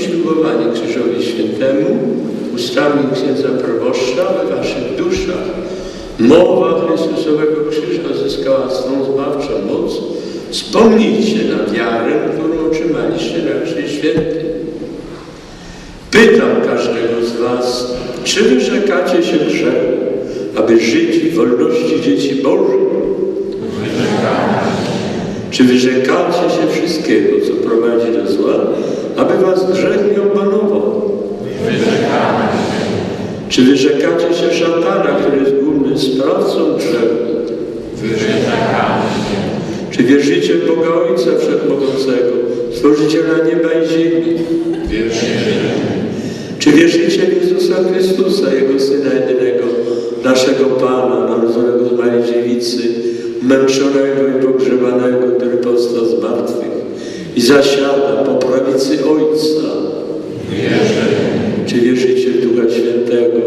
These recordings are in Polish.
ślubowanie Krzyżowi Świętemu ustami księdza proboszcza, aby w waszych duszach mowa Chrystusowego Krzyża zyskała swą zbawczą moc, wspomnijcie na wiarę, którą otrzymaliście na Krzyż Święty. Pytam każdego z was, czy wyrzekacie się grzechu, aby żyć w wolności dzieci Bożych? Czy wyrzekacie się wszystkiego, co prowadzi do zła, aby was grzech nie opanował? Czy wyrzekacie się szatana, który jest głównym sprawcą grzechu? Czy wierzycie w Boga Ojca Wszechmogącego, Stworzyciela nieba i ziemi? Czy wierzycie w Jezusa Chrystusa, Jego Syna jedynego, naszego Pana, narodzonego z Marii Dziewicy, męczonego i pogrzebanego, który powstał z martwych i zasiada po prawicy Ojca? Czy wierzycie w Ducha Świętego,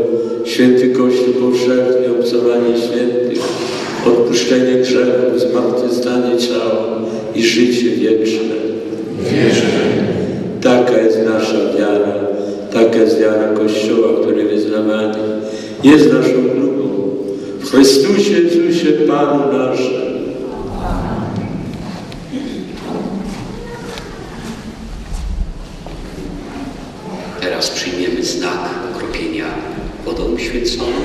święty Kościół powszechny, obcowanie świętych, odpuszczenie grzechów, zmartwychwstanie ciała i życie wieczne? Taka jest nasza wiara, taka jest wiara Kościoła, który wyznawany jest naszą drugą. W Chrystusie Jezusie Panu naszym. Teraz przyjmiemy znak okropienia wodą święconą.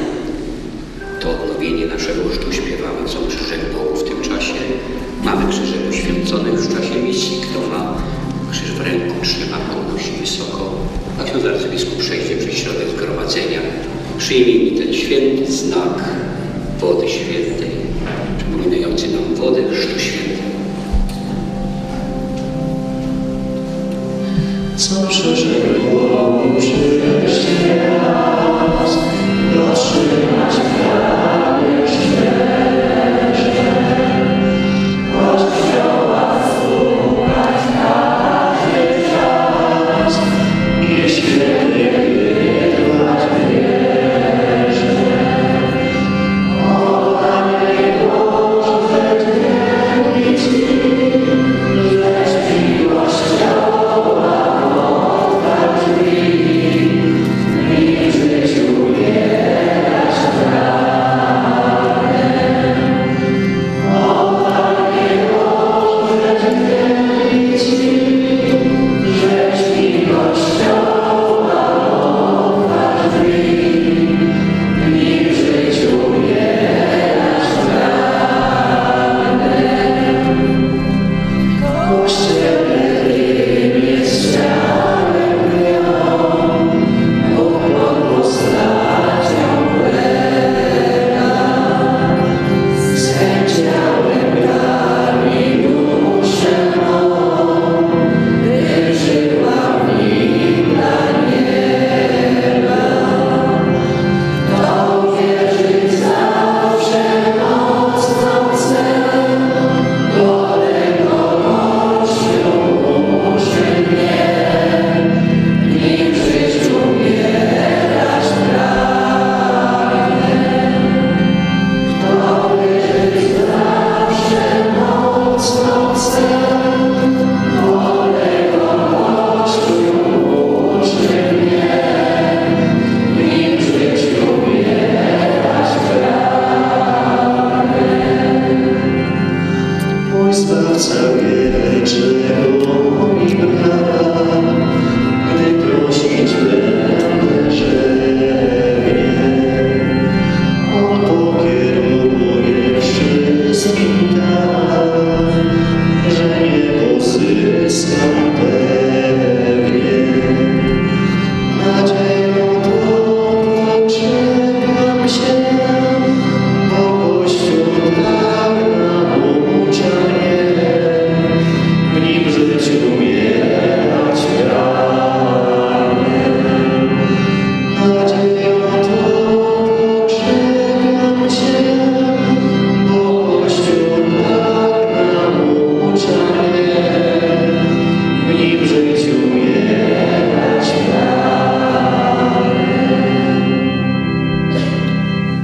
To odnowienie naszego chrztu śpiewamy, co krzyżek Bogu w tym czasie. Mamy krzyże poświęcone już w czasie misji. Kto ma krzyż w ręku, trzyma, podnosi wysoko. A ksiądz arcybiskup przejdzie przez środek zgromadzenia. Przyjmij mi ten święty znak wody świętej, przypominający nam wodę chrztu świętego. Co przeżyło Deus.